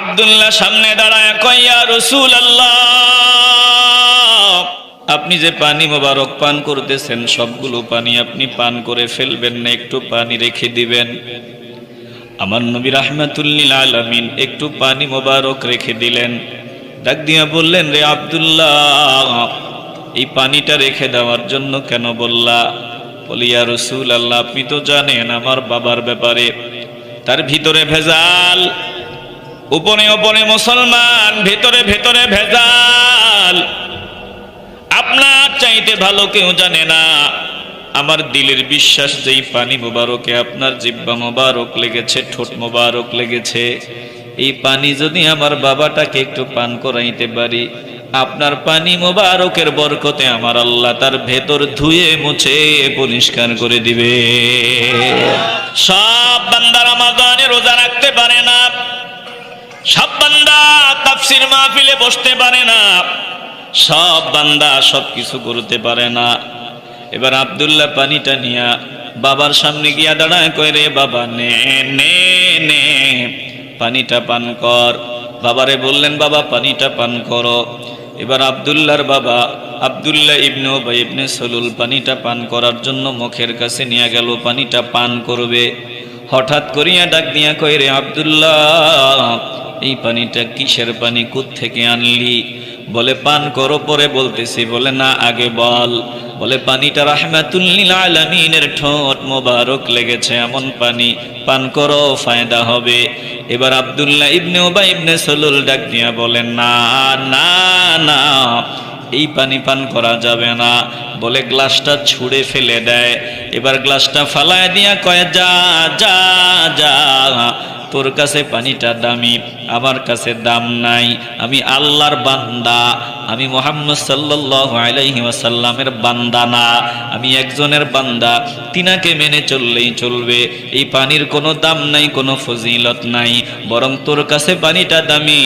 আব্দুল্লাহ সামনে দাঁড়ায় কইয়া রসুল আল্লাহ আপনি যে পানি মোবারক পান করতেছেন, সবগুলো পানি আপনি পান করে ফেলবেন না, একটু পানি রেখে দিবেন। আমার নবী রাহমাতুল্লিল আলামিন একটু পানি মোবারক রেখে দিলেন। ডাক দিয়া বললেন, রে আবদুল্লাহ, এই পানিটা রেখে দেওয়ার জন্য কেন বললা? বলিয়া রসুল আল্লাহ আপনি তো জানেন আমার বাবার ব্যাপারে। তার ভিতরে ভেজাল উপরে উপরে মুসলমান, ভেতরে ভেতরে ভেজাল। আপনার চাইতে ভালো কেউ জানে না। আমার দিলের বিশ্বাস, যেই পানি মোবারকে আপনার জিব্বা মোবারক লেগেছে, ঠোঁট মোবারক লেগেছে, এই পানি যদি আমার বাবাটাকে একটু পান করাইতে পারি, আপনার পানি মোবারকের বরকতে আমার আল্লাহ তার ভেতর ধুয়ে, মুছে, পরিষ্কার করে দিবে। সব বান্দার আমাদানে রোজা রাখতে পারে না। সব বান্দা তাফসির মাহফিলে বসতে পারে না। সব বান্দা সব কিছু করতে পারে না। এবার আব্দুল্লাহ পানিটা নিয়া বাবার সামনে গিয়া দাঁড়ায় কয়, রে বাবা, নে নে নে, পানিটা পান কর। বাবারে বললেন, বাবা, পানিটা পান করো। এবার আব্দুল্লাহর বাবা আব্দুল্লাহ ইবনে বা ইবনে সলুল পানিটা পান করার জন্য মুখের কাছে নিয়ে গেল, পানিটা পান করবে। হঠাৎ করিয়া ডাক দিয়া কয়, রে আব্দুল্লাহ এই পানিটা কিসের পানি থেকে আনলি? বলে, পান করো, পরে বলতেছি। বলে, না, আগে বল। বলে, পানিটা রাহমাতুল্লিল আলামিনের ঠোঁট মোবারক লেগেছে, এমন পানি। পান করো, ফায়দা হবে। এবার আব্দুল্লাহ ইবনে ওবা ইবনে সলুল ডাক দিয়া বলেন না না না, এই পানি পান করা যাবে না। বলে, গ্লাসটা ছুঁড়ে ফেলে দেয়। এবার গ্লাসটা ফালায় দিয়া কয়, যা যা যা। তোর কাছে পানিটা দামি, আমার কাছে দাম নাই। আমি আল্লাহর বান্দা, আমি মোহাম্মদ সাল্লাহ আলাইহি ওয়াসাল্লামের বান্দা না। আমি একজনের বান্দা, তিনাকে মেনে চললেই চলবে। এই পানির কোনো দাম নাই, কোনো ফজিলত নাই, বরং তোর কাছে পানিটা দামি।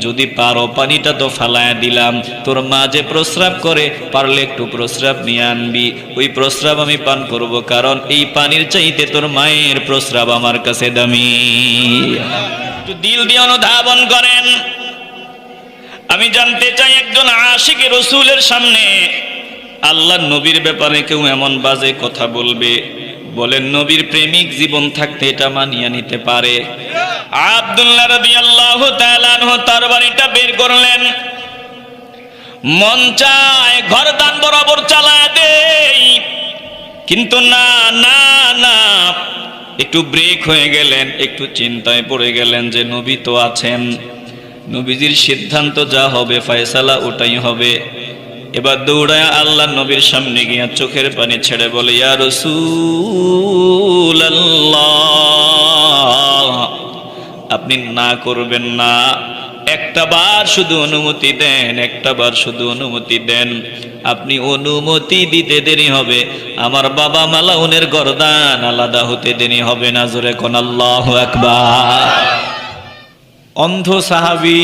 যদি পারো পানিটা তো ফালায়া দিলাম। তোর মা যে প্রস্রাব করে, পারলে একটু প্রস্রাব নিয়ে আনবি। ওই প্রস্রাব আমি পান করব, কারণ এই পানির চাইতে তোর মায়ের প্রস্রাব আমার কাছে দামি। দিল দিয়ে অনুধাবন করেন। আমি জানতে চাই একজন আশিক রসুলের সামনে আল্লাহ নবীর ব্যাপারে কেউ এমন বাজে কথা বলবে? বলেন, নবীর প্রেমিক জীবন থাকতে এটা মানিয়ে নিতে পারে। আব্দুল্লাহ রবি আল্লাহ তার বাড়িটা বের করলেন। মন চায় ঘর দান বরাবর চালায় কিন্তু না না না একটু ব্রেক হয়ে গেলেন, একটু চিন্তায় পড়ে গেলেন যে নবী তো আছেন। নবীজির সিদ্ধান্ত যা হবে, ফয়সালা ওটাই হবে। এবার দৌড়ায় আল্লাহ নবীর সামনে গিয়া চোখের পানি ছেড়ে বলে, ইয়া রসুল আপনি না করবেন না। একটা বার শুধু অনুমতি দেন, একটা বার শুধু অনুমতি দেন। আপনি অনুমতি দিতে দেরি হবে। আমার বাবা মালাউনের গরদান আলাদা হতে দেরি হবে না, জোরে কোন আল্লাহ একবার অন্ধ সাহাবি,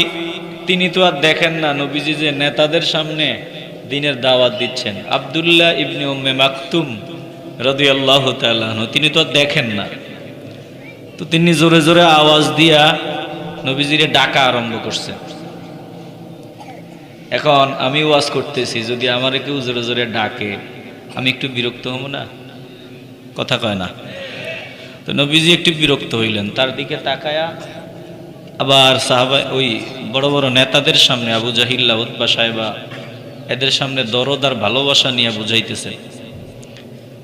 তিনি তো আর দেখেন না, নবীজি যে নেতাদের সামনে দিনের দাওয়াত দিচ্ছেন। আবদুল্লাহ ইবনে উম্মে মাকতুম রদি আল্লাহ তিনি তো আর দেখেন না। তো তিনি জোরে জোরে আওয়াজ দিয়া নবীজিরে ডাকা আরম্ভ করছে। এখন আমি ওয়াজ করতেছি, যদি আমার কেউ জোরে জোরে ডাকে, আমি একটু বিরক্ত হব না? কথা কয় না। তো নবীজি একটু বিরক্ত হইলেন, তার দিকে তাকায়া আবার সাহাবা, ওই বড় বড় নেতাদের সামনে, আবু জাহিল্লা উৎপা সাহেবা, এদের সামনে দরদ আর ভালোবাসা নিয়ে বুঝাইতেছে।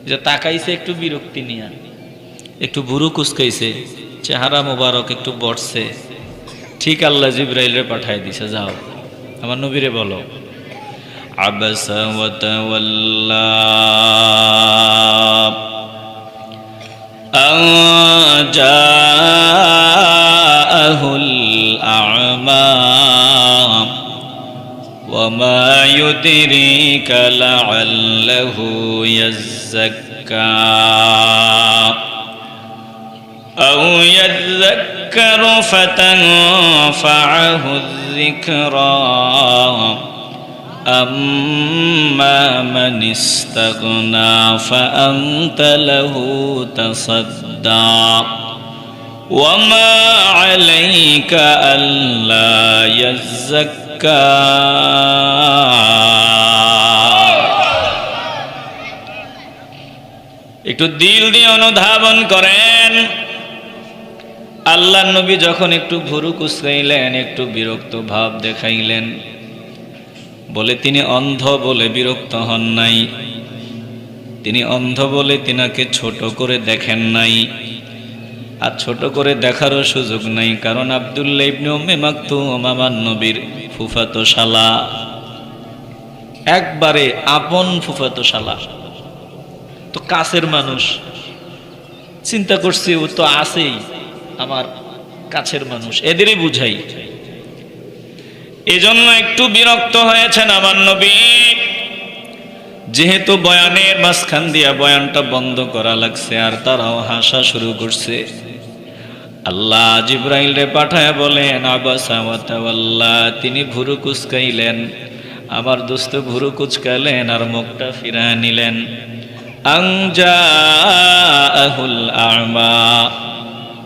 যে তাকাইছে একটু বিরক্তি নিয়ে, একটু বুড়ো কুচকাইছে, চেহারা মোবারক একটু বটছে ঠিক আল্লাহ জিব্রাইলরে পাঠাই দিছে যাও আমার নবীরে বলো আবাসা ওয়া তাওয়াল্লা আন জাআহুল আ'মা وما يدريك لعله يزكى يذكر فتنفعه الذكرى أما من استغنى فأنت له تصدى وما عليك ألا يزكى একটু দিল দিয়ে অনুধাবন করেন আল্লাহ নবী যখন একটু ভুরু কুচকাইলেন একটু বিরক্ত ভাব দেখাইলেন, বলে তিনি অন্ধ বলে বিরক্ত হন নাই। তিনি অন্ধ বলে তিনাকে ছোট করে দেখেন নাই। আর ছোট করে দেখারও সুযোগ নাই, কারণ আবদুল্লাহ ইবনে উম্মে মাকতুম আমার নবীর ফুফাতো একবারে আপন ফুফাতো শালা তো কাছের মানুষ। চিন্তা করছি, ও তো আছেই। আমার কাছের মানুষ। এদেরই বুঝাই। এজন্য একটু বিরক্ত হয়েছেন আমার নবী। যেহেতু বয়ানের মাঝখান দিয়া বয়ানটা বন্ধ করা লাগছে, আর তারাও হাসা শুরু করছে। আল্লাহ জিব্রাইল রে পাঠায় বলেন, আবাসা ওয়াতাওয়াল্লাহ তিনি ভুরু কুচকাইলেন। আমার দোস্ত ভুরু কুচকালেন আর মুখটা ফিরা নিলেন। আংজাহুল আমা।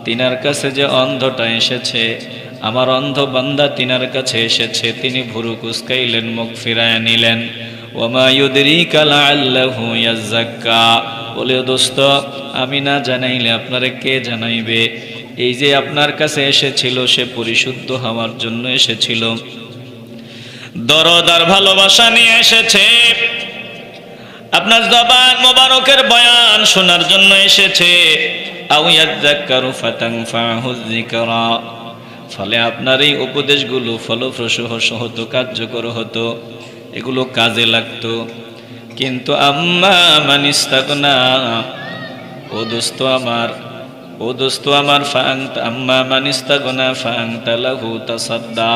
তিনার কাছে যে অন্ধটা এসেছে, আমার অন্ধ বান্দা তিনার কাছে এসেছে, তিনি ভুরু কুচকাইলেন মুখ ফিরায় নিলেন। বলে দোস্ত, আমি না জানাইলে আপনারে কে জানাইবে? এই যে আপনার কাছে এসেছিল, সে পরিশুদ্ধ হওয়ার জন্য এসেছিল। দরদার ভালোবাসা নিয়ে এসেছে। আপনার জবান মোবারকের বয়ান শোনার জন্য এসেছে। আও ইয়াজ্জাক্কারু ফাতানফাহু যিকরা। ফলে আপনার এই উপদেশগুলো ফলপ্রসূ হতো কার্যকর হতো, এগুলো কাজে লাগতো। কিন্তু আম্মা মানিস্তাগনা ও দোস্ত আমার, ও দোস্ত আমার ফাং আম্মা মানিস্তাগনা ফাং তালাহু তাসাদ্দা।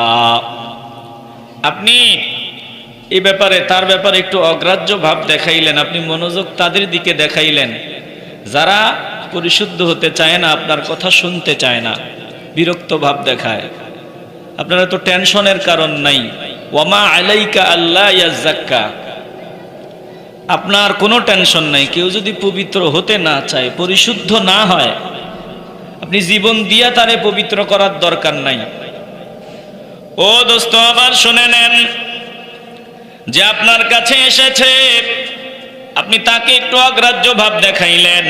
আপনি এই ব্যাপারে, তার ব্যাপারে একটু অগ্রাহ্য ভাব দেখাইলেন, আপনি মনোযোগ তাদের দিকে দেখাইলেন। যারা পরিশুদ্ধ হতে চায় না, আপনার কথা শুনতে চায় না, বিরক্ত ভাব দেখায়। আপনারা তো টেনশনের কারণ নাই। ওয়ামা আলাইকা আল্লাহ ইয়াজাক্কা আপনার কোনো টেনশন নাই, কেউ যদি পবিত্র হতে না চায়, পরিশুদ্ধ না হয়, আপনি জীবন দিয়া তারে পবিত্র করার দরকার নাই। ও দোস্ত, আবার শুনে নেন, যে আপনার কাছে এসেছে, আপনি তাকে একটু অগ্রাহ্য ভাব দেখাইলেন।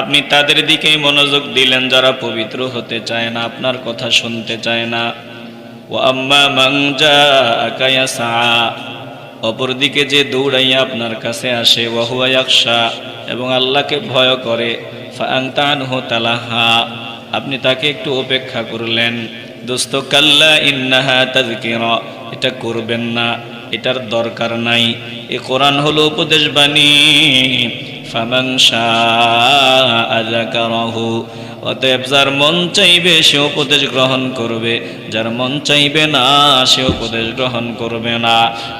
আপনি তাদের দিকে মনোযোগ দিলেন, যারা পবিত্র হতে চায় না, আপনার কথা শুনতে চায় না। ও আম্মা মাংজা আকায়াসা অপরদিকে যে দৌড়াইয়া আপনার কাছে আসে ওয়াহুয়া ইয়াকশা এবং আল্লাহকে ভয় করে ফাংতানহু তালাহা, আপনি তাকে একটু অপেক্ষা করলেন। দোস্ত, কাল্লা ইন্নাহা তাজকিরা এটা করবেন না, এটার দরকার নাই। এ কোরআন হলো উপদেশ বাণী। ফামাং শাহু অতএব যার মন চাইবে সে উপদেশ গ্রহণ করবে, যার মন চাইবে না সে উপদেশ গ্রহণ করবে না।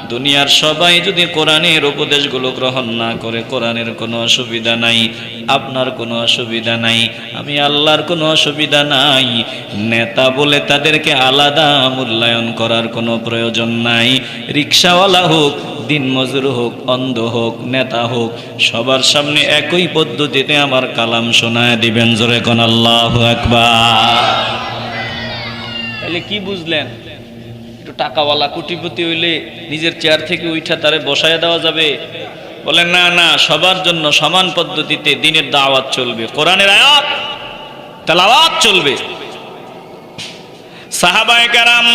দুনিয়ার সবাই যদি কোরআনের উপদেশগুলো গ্রহণ না করে, কোরআনের কোনো অসুবিধা নাই। আপনার কোনো অসুবিধা নাই। আমি আল্লাহর কোনো অসুবিধা নাই। নেতা বলে তাদেরকে আলাদা মূল্যায়ন করার কোনো প্রয়োজন নাই। রিক্সাওয়ালা হোক দিন মজুর হোক, অন্ধ হোক, নেতা হোক, সবার সামনে একই পদ্ধতিতে আমার কালাম শোনায় দিবেন জোরে কোন আল্লাহ তাহলে কি বুঝলেন? একটু টাকাওয়ালা কোটিপতি হইলে নিজের চেয়ার থেকে উঠা তারে বসায় দেওয়া যাবে। বলেন, না না, সবার জন্য সমান পদ্ধতিতে দিনের দাওয়াত চলবে। কোরআনের আয়াত, তেলাওয়াত চলবে। সাহাবায়ে কারাম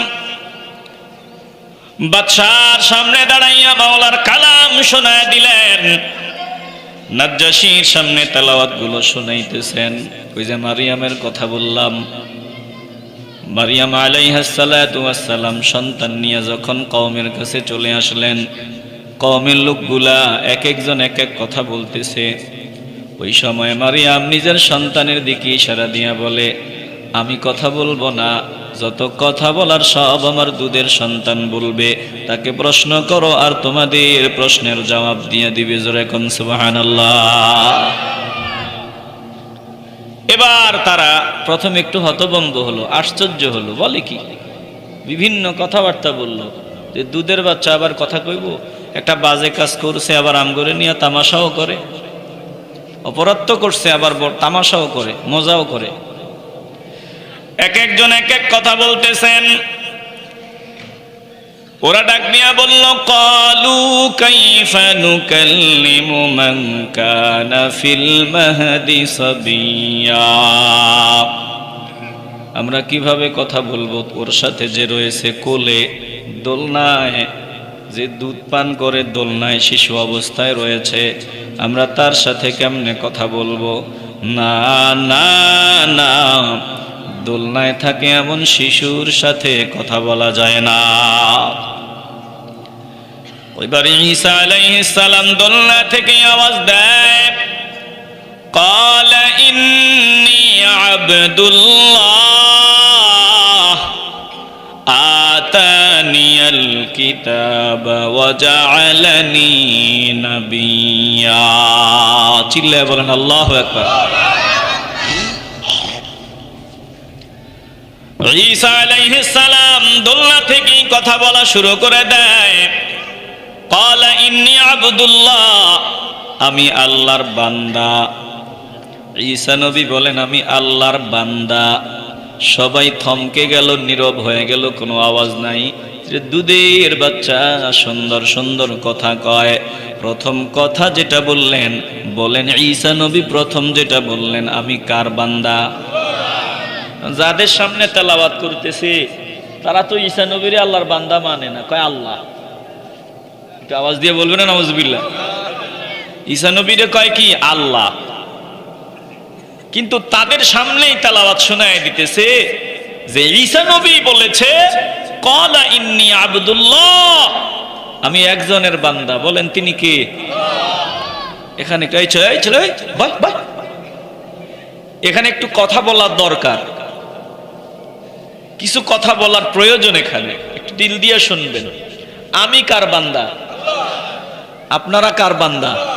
বাদশার সামনে দাঁড়াইয়া মাওলার কালাম শোনায় দিলেন। নাজ্জাসির সামনে তেলাওয়াতগুলো শোনাইতেছেন। ওই যে মারিয়ামের কথা বললাম। মারিয়াম আলাইহাসালাম সন্তান নিয়ে যখন কওমের কাছে চলে আসলেন কওমের লোকগুলা এক একজন এক এক কথা বলতেছে। ওই সময় মারিয়াম নিজের সন্তানের দিকে ইশারা দিয়া বলে, আমি কথা বলব না, যত কথা বলার সব আমার দুধের সন্তান বলবে। তাকে প্রশ্ন করো আর তোমাদের প্রশ্নের জবাব দিয়ে দিবে জোরে এবার তারা প্রথম একটু হতভম্ব হলো, আশ্চর্য হলো, বলে কি? বিভিন্ন কথাবার্তা বলল, যে দুধের বাচ্চা আবার কথা কইব? একটা বাজে কাজ করছে, আবার আম করে নিয়ে তামাশাও করে। অপরাধ তো করছে, আবার তামাশাও করে, মজাও করে। এক একজন এক এক কথা বলতেছেন। ওরা ডাক দিয়া বলল, কালু কাইফা নুকাল্লিমু মান কানা ফিল মাহদি সাবিয়া। আমরা কীভাবে কথা বলব? ওর সাথে যে রয়েছে কোলে, দোলনায় যে দুধ পান করে দোলনায় শিশু অবস্থায় রয়েছে আমরা তার সাথে কেমনে কথা বলবো না না না দোলনায় থাকে এমন শিশুর সাথে কথা বলা যায় না ওইবার ঈসা আলাইহিস সালাম দোলনা থেকে আওয়াজ দেয় قال إني عبد الله الكتاب وجعلني نبيا চিল্লায় বলেন আল্লাহু আকবার ঈসা আলাইহিস সালাম দোলনা থেকেই কথা বলা শুরু করে দেয় قال إني عبد الله আমি আল্লাহর বান্দা ঈসা নবী বলেন আমি আল্লাহর বান্দা সবাই থমকে গেল নীরব হয়ে গেল কোনো আওয়াজ নাই যে দুধের বাচ্চা সুন্দর সুন্দর কথা কয়। প্রথম কথা যেটা বললেন, বলেন, ঈসা নবী প্রথম যেটা বললেন, আমি কার বান্দা? যাদের সামনে তেলাওয়াত করতেছে, তারা তো ঈসা নবীর আল্লাহর বান্দা মানে না, কয় আল্লাহ। একটু আওয়াজ দিয়ে বলবেন না নওয়াজবিল্লাহ ঈসা নবীরে কয় কি? আল্লাহ। কিন্তু তাদের সামনেই তালাওয়াত শোনায় দিতেছে যে, ঈসা নবী বলেছে কলা আমি একজনের বান্দা। বলেন তিনি কে? এখানে। এখানে একটু কথা বলার দরকার। কিছু কথা বলার প্রয়োজন এখানে। একটু দিল দিয়ে শুনবেন। আমি কার বান্দা? আপনারা কার বান্দা?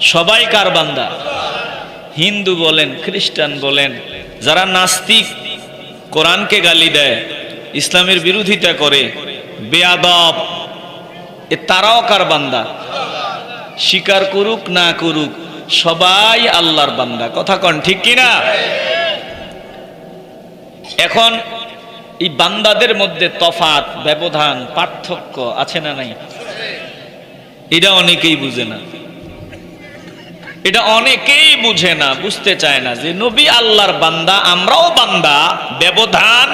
সবাই কার বান্দা? হিন্দু বলেন, খ্রিস্টান বলেন, যারা নাস্তিক, কোরআনকে গালি দেয়। ইসলামের বিরোধিতা করে বেয়াদব এ তারাও কার বান্দা? স্বীকার করুক না করুক, সবাই আল্লাহর বান্দা। কথা কন, ঠিক কিনা এখন এই বান্দাদের মধ্যে তফাত ব্যবধান, পার্থক্য আছে না নাই? এটা অনেকেই বুঝে না। এটা অনেকেই বুঝে না, বুঝতে চায় না যে নবী আল্লাহর বান্দা, আমরাও বান্দা, ব্যবধান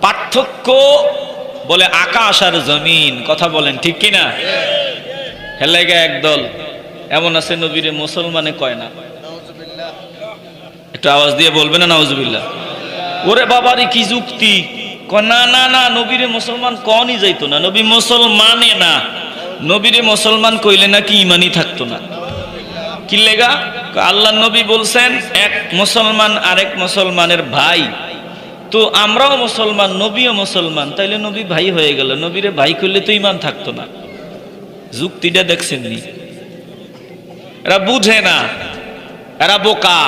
পার্থক্য বলে আকাশ আর জমিন, কথা বলেন ঠিক কিনা? হেলেগা একদল, এমন আছে নবীরে মুসলমানে কয় না। একটু আওয়াজ দিয়ে বলবে না, নাউজুবিল্লাহ। ওরে বাবারে, কি যুক্তি। না না না, নবীরে মুসলমান কনই যাইতো না। নবী মুসলমানে না। নবীরে মুসলমান কইলে নাকি ইমানই থাকতো না। কি লেগা? আল্লাহ নবী বলছেন, এক মুসলমান আরেক মুসলমানের ভাই। তো আমরাও মুসলমান, নবীও মুসলমান, তাইলে নবী ভাই হয়ে গেল। নবীরে ভাই করলে তো ইমান থাকতো না। যুক্তিটা দেখছেন নি এরা বুঝে না। এরা বোকা।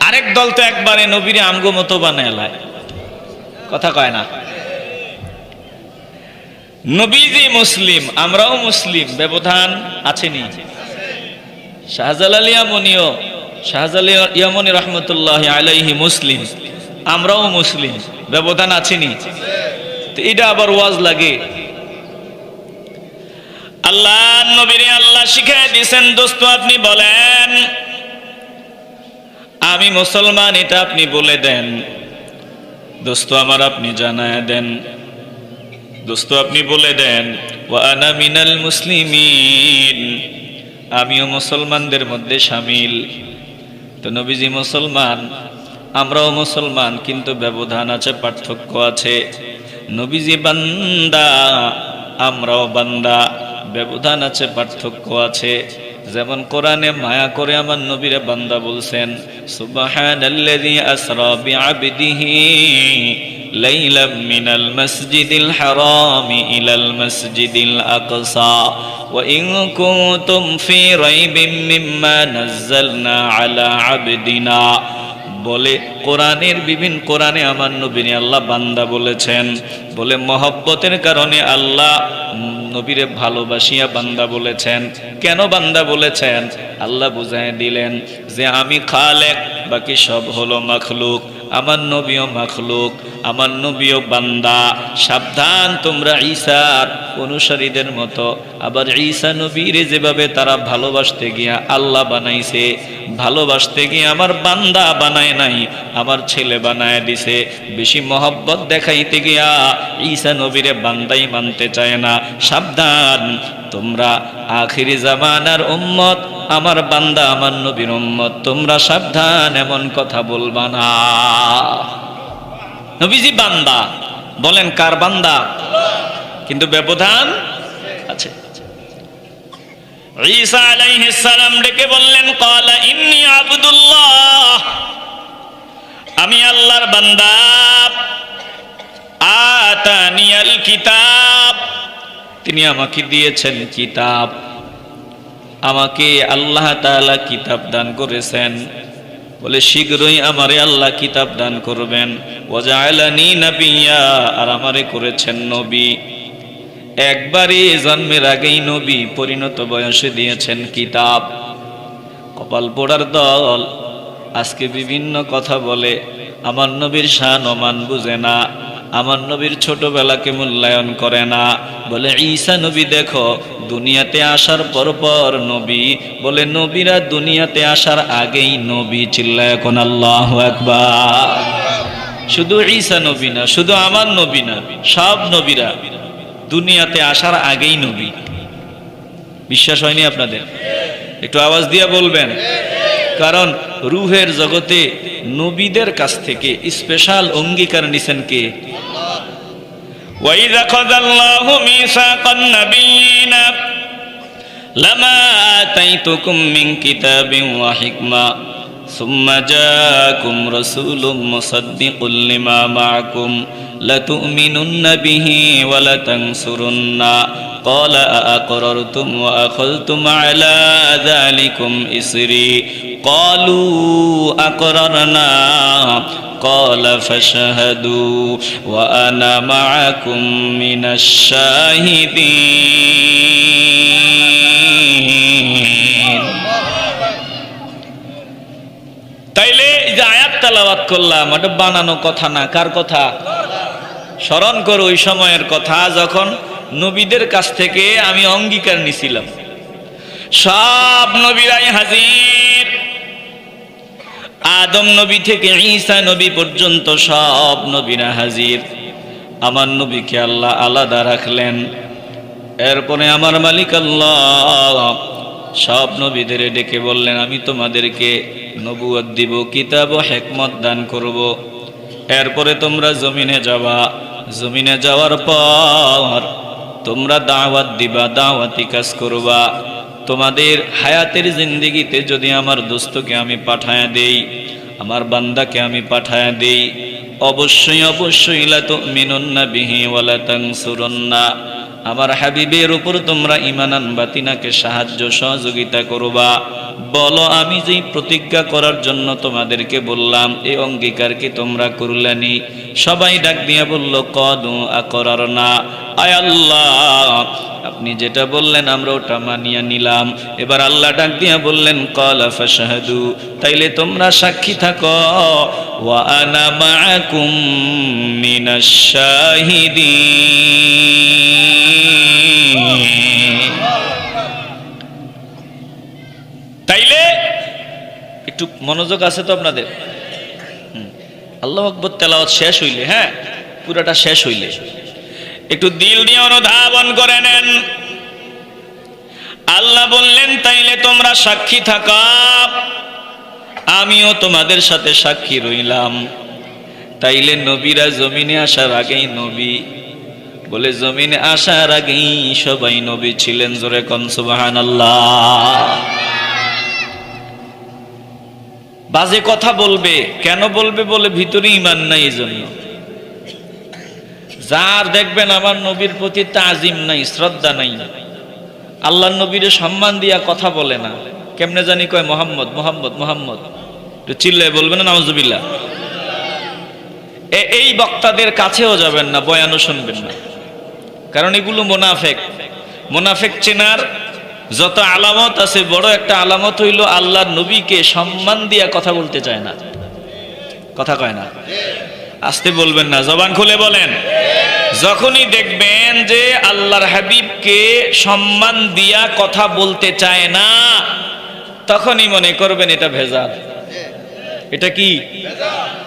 আরেক দল তো একবারে নবীরে আমগো মতো বানায় কথা কয় না। নবীজি মুসলিম, আমরাও মুসলিম, ব্যবধান আছেনি। শাহজালাল ইয়ামনিও শাহজাল ইয়ামনি রহমতুল্লাহ আলাইহি মুসলিম। আমরাও মুসলিম, ব্যবধান আছেনি। তো এটা আবার ওয়াজ লাগে। আল্লাহ, নবীরে আল্লাহ শিখাই দিয়েছেন দোস্ত আপনি বলেন, আমি মুসলমান, এটা আপনি বলে দেন। দোস্ত আমার আপনি জানায় দেন। দোস্ত আপনি বলে দেন ওয়ানা মিনাল মুসলিমিন। আমিও মুসলমানদের মধ্যে সামিল। তো নবীজি মুসলমান আমরাও মুসলমান, কিন্তু ব্যবধান আছে, পার্থক্য আছে। নবীজি বান্দা, আমরাও বান্দা, ব্যবধান আছে, পার্থক্য আছে। যেমন কোরআনে মায়া করে আমার নবীরে বান্দা বলছেন আবদিনা। বলে, কোরআনের বিভিন্ন কোরআনে আমার নবীন আল্লাহ বান্দা বলেছেন। বলে, মহব্বতের কারণে আল্লাহ নবীরে ভালোবাসিয়া বান্দা বলেছেন। কেন বান্দা বলেছেন? আল্লাহ বুঝাই দিলেন যে, আমি খালেক, বাকি সব হলো মখলুক। আমার নবীও মাখলুক, আমার নবীও বান্দা, সাবধান তোমরা ঈসার অনুসারীদের মতো। আবার ঈসা নবীর যেভাবে তারা ভালোবাসতে গিয়া আল্লাহ বানাইছে, ভালোবাসতে গিয়ে আমার বান্দা বানায় নাই, আমার ছেলে বানায় দিছে। বেশি মহব্বত দেখাইতে গিয়া ঈসা নবীরে বান্দাই মানতে চায় না। সাবধান তোমরা আখিরি জামানার উম্মত, আমার বান্দা, আমার নবীর উম্মত, তোমরা সাবধান, এমন কথা বলবা না। নবীজি বান্দা, বলেন কার বান্দা? কিন্তু ব্যবধান আছে। ঈসা আলাইহিস সালাম ডেকে বললেন, ক্বালা ইন্নী আবদুল্লাহ, আমি আল্লাহর বান্দা, আতানিয়াল কিতাব তিনি আমাকে দিয়েছেন কিতাব। আমাকে আল্লাহ তাআলা কিতাব দান করেছেন। বলে শীঘ্রই আমারে আল্লাহ কিতাব দান করবেন। ওয়াজআলানি নাবিয়্যা আর আমারে করেছেন নবী। একবারে জন্মের আগেই নবী পরিণত বয়সে দিয়েছেন কিতাব। কপাল পোড়ার দল, আজকে বিভিন্ন কথা বলে। আমার নবীর শান অমান বুঝে না। আমার নবীর ছোটবেলাকে মূল্যায়ন করে না? বলে, ঈসা নবী, দেখো, দুনিয়াতে আসার পর পর নবী। বলে, নবীরা দুনিয়াতে আসার আগেই নবী চিল্লায়, এখন আল্লাহ একবার শুধু ঈসা নবী না, শুধু আমার নবী না, সব নবীরা দুনিয়াতে আসার আগেই নবী। বিশ্বাস হয়নি আপনাদের? একটু আওয়াজ দিয়ে বলবেন। কারণ রুহের জগতে নবীদের কাছ থেকে স্পেশাল অঙ্গীকার নিছেন কে وإذا أخذ الله ميثاق النبيين لما آتيتكم من كتاب وحكمة ثم جاءكم رسول مصدق لما معكم لتؤمنن به ولتنصرن قال أأقررتم وأخذتم على ذلكم إسري قالوا أقررنا قال فاشهدوا وأنا معكم من الشاهدين তাইলে এই যে আয়াত তালাবাত করলাম ওটা বানানো কথা না কার কথা স্মরণ করো ওই সময়ের কথা যখন নবীদের কাছ থেকে আমি অঙ্গীকার নিছিলাম সব নবীরাই হাজির আদম নবী থেকে ঈসা নবী পর্যন্ত সব নবীরা হাজির। আমার নবীকে আল্লাহ আলাদা রাখলেন। এরপরে আমার মালিক আল্লাহ সব নবীদের ডেকে বললেন, আমি তোমাদেরকে নবুয়ত দিব, কিতাব ও হেকমত দান করব। এরপরে তোমরা জমিনে যাবা। জমিনে যাওয়ার পর তোমরা দাওয়াত দিবা, দাওয়াতি কাজ করবা। তোমাদের হায়াতের জিন্দিগিতে যদি আমার দোস্তকে আমি পাঠায়া দেই, আমার বান্দাকে আমি পাঠায়া দেই, অবশ্যই অবশ্যই, লা তো মিনন্না বিহি ওয়ালা তানসুরুন্না। আমার হাবিবের উপর তোমরা ইমানান বাতিনাকে সাহায্য, সহযোগিতা করবা। বলো, আমি যেই প্রতিজ্ঞা করার জন্য তোমাদেরকে বললাম এই অঙ্গীকার কি তোমরা করলানি? সবাই ডাক দিয়া বলল, কদু আকরার না আয় আল্লাহ, আপনি যেটা বললেন আমরা ওটা মানিয়া নিলাম। এবার আল্লাহ ডাক দিয়া বললেন, কলা ফাশাহাদু। তাইলে তোমরা সাক্ষী থাকো। ওয়া আনা তাইলে একটু মনোযোগ আছে তো আপনাদের? আল্লাহ আকবর তেলাওয়াত শেষ হইলে হ্যাঁ? পুরাটা শেষ হইলে। একটু দিল দিয়ে অনুধাবন করে নেন। আল্লাহ বললেন, তাইলে তোমরা সাক্ষী থাকা। আমিও তোমাদের সাথে সাক্ষী রইলাম। তাইলে নবীরা জমিনে আসার আগেই নবী বলে, জমিনে আসার আগেই সবাই নবী ছিলেন জোরে কনসুবাহান আল্লাহ বাজে কথা বলবে, কেন বলবে বলে ভিতরে ইমান নাই এই জন্য। যার দেখবেন আমার নবীর প্রতি তাজিম নাই, শ্রদ্ধা নাই। আল্লাহ নবীরে সম্মান দিয়া কথা বলে না। কেমনে জানি কয়, মোহাম্মদ মোহাম্মদ মোহাম্মদ। একটু চিল্লায় বলবেন না নামজুবিল্লাহ এ- এই বক্তাদের কাছেও যাবেন না, বয়ানও শুনবেন না। কারণ এগুলো মোনাফেক। মোনাফেক চেনার যত আলামত আছে, বড় একটা আলামত হইল আল্লাহর নবীকে সম্মান দিয়া কথা বলতে চায় না। কথা কয় না। আসতে বলবেন না, জবান খুলে বলেন। যখনই দেখবেন যে আল্লাহর হাবিবকে সম্মান দিয়া কথা বলতে চায় না, তখনই মনে করবেন এটা ভেজাল। এটা কি?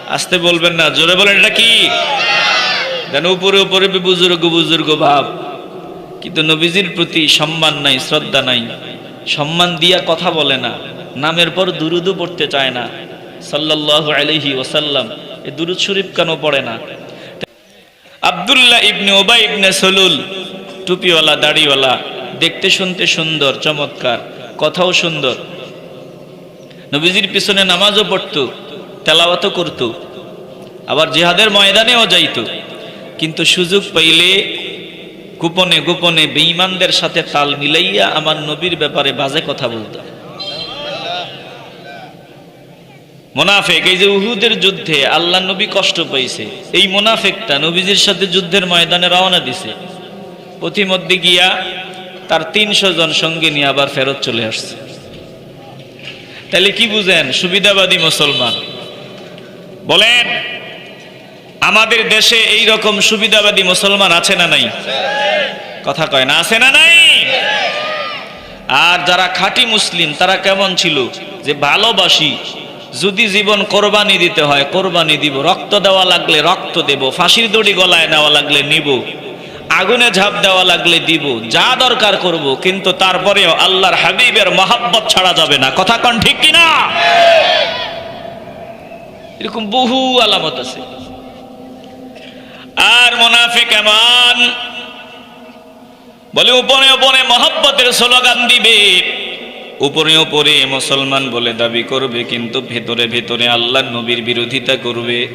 আসতে বলবেন না, জোরে বলেন, এটা কি? যেন উপরে উপরে বুজুর্গ বুজুর্গ ভাব। কিন্তু নবীজির প্রতি সম্মান নাই, শ্রদ্ধা নাই। সম্মান দিয়া কথা বলে না, নামের পর দুরুদও পড়তে চায় না। সাল্লাল্লাহু আলাইহি ওসাল্লাম এ দুরুদ শরীফ কেন পড়ে না? আব্দুল্লাহ ইবনে ওবাই ইবনে সলুল, টুপিওয়ালা, দাড়িওয়ালা, দেখতে শুনতে সুন্দর, চমৎকার, কথাও সুন্দর। নবীজির পিছনে নামাজও পড়তো, তেলাওয়াতও করত, আবার জিহাদের ময়দানেও যাইত। কিন্তু সুযোগ পাইলে গোপনে গোপনে বেঈমানদের সাথে তাল মিলাইয়া আমার নবীর ব্যাপারে বাজে কথা বলতো। মোনাফেক, এই যে উহুদের যুদ্ধে আল্লাহ নবী কষ্ট পাইছে, এই মোনাফেকটা নবীজির সাথে যুদ্ধের ময়দানে রওনা দিছে। পথিমধ্যে গিয়া তার তিনশো জন সঙ্গে নিয়ে আবার ফেরত চলে আসছে। তাহলে কি বুঝেন, সুবিধাবাদী মুসলমান? বলেন আমাদের দেশে এই রকম সুবিধাবাদী মুসলমান আছে না নাই? কথা কয় না, আছে না নাই? আর যারা খাঁটি মুসলিম, তারা কেমন ছিল? যে ভালোবাসি। যদি জীবন কোরবানি দিতে হয়, কোরবানি দিব। রক্ত দেওয়া লাগলে রক্ত দেব। ফাঁসির দড়ি গলায় নেওয়া লাগলে নিব। আগুনে ঝাঁপ দেওয়া লাগলে দিব। যা দরকার করব, কিন্তু তারপরেও আল্লাহর হাবিবের মহাব্বত ছাড়া যাবে না। কথা কন ঠিক কিনা? এরকম বহু আলামত আছে। আর মোনাফিক এমন। বলে, উপরে উপরে মহব্বতের স্লোগান দিবে। উপরে উপরে মুসলমান বলে দাবি করবে, কিন্তু ভেতরে ভেতরে আল্লাহ নবীর বিরোধিতা করবে।